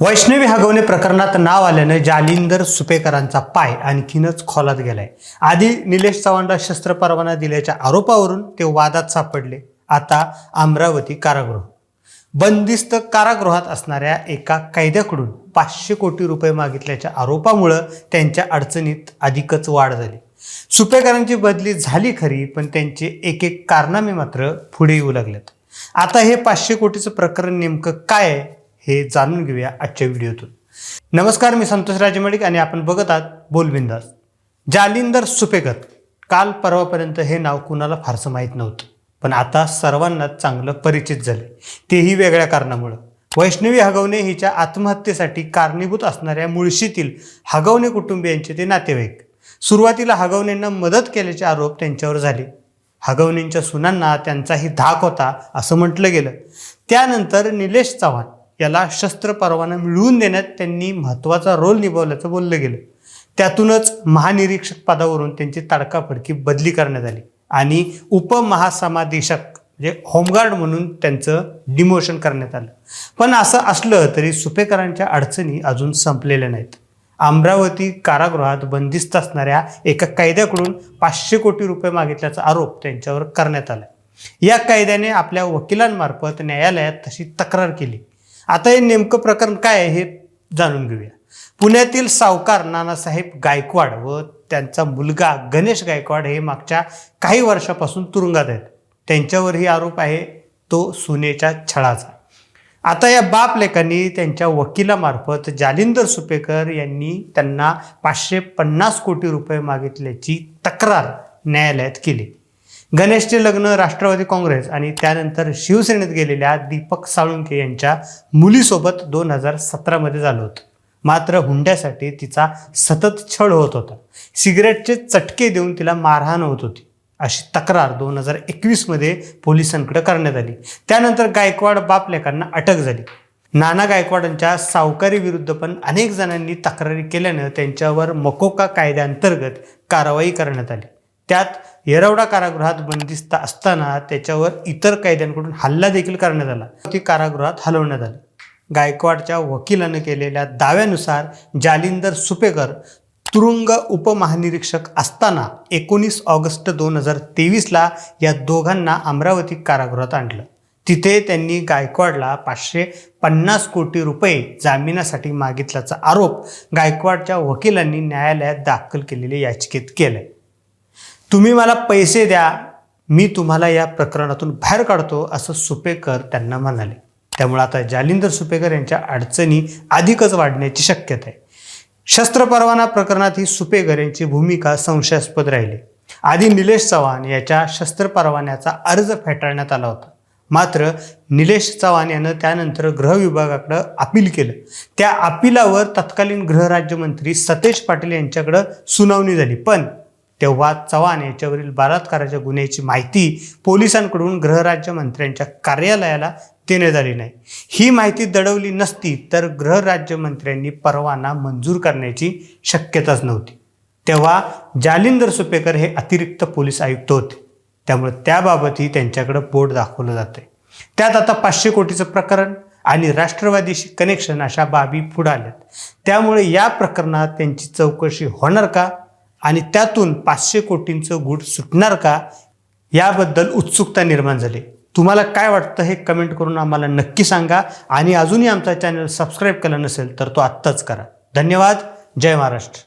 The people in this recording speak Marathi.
वैष्णवी हगवणे प्रकरणात नाव आल्यानं जालिंदर सुपेकरांचा पाय आणखीनच खोलात गेलाय. आधी निलेश चव्हाणला शस्त्र परवाना दिल्याच्या आरोपावरून ते वादात सापडले. आता अमरावती कारागृह. बंदिस्त कारागृहात असणाऱ्या एका कैद्याकडून पाचशे कोटी रुपये मागितल्याच्या आरोपामुळं त्यांच्या अडचणीत अधिकच वाढ झाली. सुपेकरांची बदली झाली खरी पण त्यांचे एक एक कारनामे मात्र पुढे येऊ लागलेत. आता हे पाचशे कोटीचं प्रकरण नेमकं काय आहे हे जाणून घेऊया आजच्या व्हिडिओतून. नमस्कार मी संतोष राजेमडिक आणि आपण बघत आहात बोलबिंदास जालिंदर सुपेकर. काल परवापर्यंत हे नाव कुणाला फारसं माहीत नव्हतं पण आता सर्वांनाच चांगलं परिचित झाले तेही वेगळ्या कारणामुळं. वैष्णवी हगवणे हिच्या आत्महत्येसाठी कारणीभूत असणाऱ्या मुळशीतील हगवणे कुटुंबियांचे ते नातेवाईक. सुरुवातीला हगवणेंना मदत केल्याचे आरोप त्यांच्यावर झाले. हगवणींच्या सुनांना त्यांचाही धाक होता असं म्हटलं गेलं. त्यानंतर निलेश चव्हाण. याला शस्त्र परवाना मिळवून देण्यात त्यांनी महत्त्वाचा रोल निभावल्याचं बोललं गेलं. त्यातूनच महानिरीक्षक पदावरून त्यांची तडकाफडकी बदली करण्यात आली आणि उपमहासमादेशक म्हणजे होमगार्ड म्हणून त्यांचं डिमोशन करण्यात आलं. पण असं असलं तरी सुपेकरांच्या अडचणी अजून संपलेल्या नाहीत. अमरावती कारागृहात बंदिस्त असणाऱ्या एका कैद्याकडून पाचशे कोटी रुपये मागितल्याचा आरोप त्यांच्यावर करण्यात आला. या कायद्याने आपल्या वकिलांमार्फत न्यायालयात तशी तक्रार केली. आता हे नेमकं प्रकरण काय आहे हे जाणून घेऊया. पुण्यातील सावकार नानासाहेब गायकवाड व त्यांचा मुलगा गणेश गायकवाड हे मागच्या काही वर्षापासून तुरुंगात आहेत. त्यांच्यावरही आरोप आहे तो सुनेच्या छळाचा. आता या बाप लेखांनी त्यांच्या वकिलामार्फत जालिंदर सुपेकर यांनी त्यांना पाचशे पन्नास कोटी रुपये मागितल्याची तक्रार न्यायालयात केली. गणेशचे लग्न राष्ट्रवादी काँग्रेस आणि त्यानंतर शिवसेनेत गेलेल्या दीपक साळुंके यांच्या मुलीसोबत दोन हजार सतरामध्ये झालं होतं. मात्र हुंड्यासाठी तिचा सतत छळ होत होता. सिगरेटचे चटके देऊन तिला मारहाण होत होती. अशी तक्रार दोन हजार एकवीसमध्ये पोलिसांकडे करण्यात आली. त्यानंतर गायकवाड बापलेकांना अटक झाली. नाना गायकवाडांच्या सावकारी विरुद्ध पण अनेक जणांनी तक्रारी केल्यानं त्यांच्यावर मकोका कायद्याअंतर्गत कारवाई करण्यात आली. त्यात येरवडा कारागृहात बंदिस्त असताना त्याच्यावर इतर कैद्यांकडून हल्ला देखील करण्यात आला. ती कारागृहात हलवण्यात आली. गायकवाडच्या वकिलानं केलेल्या दाव्यानुसार जालिंदर सुपेकर तुरुंग उपमहानिरीक्षक असताना एकोणीस ऑगस्ट दोन हजार तेवीसला या दोघांना अमरावती कारागृहात आणलं. तिथे त्यांनी गायकवाडला पाचशे पन्नास कोटी रुपये जामिनासाठी मागितल्याचा आरोप गायकवाडच्या वकिलांनी न्यायालयात दाखल केलेल्या याचिकेत केलाय. तुम्ही मला पैसे द्या मी तुम्हाला या प्रकरणातून बाहेर काढतो असं सुपेकर त्यांना म्हणाले. त्यामुळे आता जालिंदर सुपेकर यांच्या अडचणी अधिकच वाढण्याची शक्यता आहे. शस्त्र परवाना प्रकरणात ही सुपेकर यांची भूमिका संशयास्पद राहिली. आधी निलेश चव्हाण याच्या शस्त्र परवान्याचा अर्ज फेटाळण्यात आला होता. मात्र निलेश चव्हाण यानं त्यानंतर गृह विभागाकडं अपील केलं. त्या अपिलावर तत्कालीन गृहराज्यमंत्री सतेज पाटील यांच्याकडं सुनावणी झाली. पण तेव्हा चव्हाण याच्यावरील बलात्काराच्या गुन्ह्याची माहिती पोलिसांकडून गृहराज्यमंत्र्यांच्या कार्यालयाला देण्यात आली नाही. ही माहिती दडवली नसती तर गृहराज्यमंत्र्यांनी परवाना मंजूर करण्याची शक्यताच नव्हती. तेव्हा जालिंदर सुपेकर हे अतिरिक्त पोलीस आयुक्त होते. त्यामुळे त्याबाबतही त्यांच्याकडे बोट दाखवलं जातं त्यात आता पाचशे कोटीचं प्रकरण आणि राष्ट्रवादीशी कनेक्शन अशा बाबी पुढे आल्यात. त्यामुळे या प्रकरणात त्यांची चौकशी होणार का? आणि त्यातून पाचशे कोटींचं गुट सुटणार का? याबद्दल उत्सुकता निर्माण झाली. तुम्हाला काय वाटतं हे कमेंट करून आम्हाला नक्की सांगा. आणि अजूनही आमचा चॅनल सबस्क्राईब केला नसेल तर तो आत्ताच करा. धन्यवाद. जय महाराष्ट्र.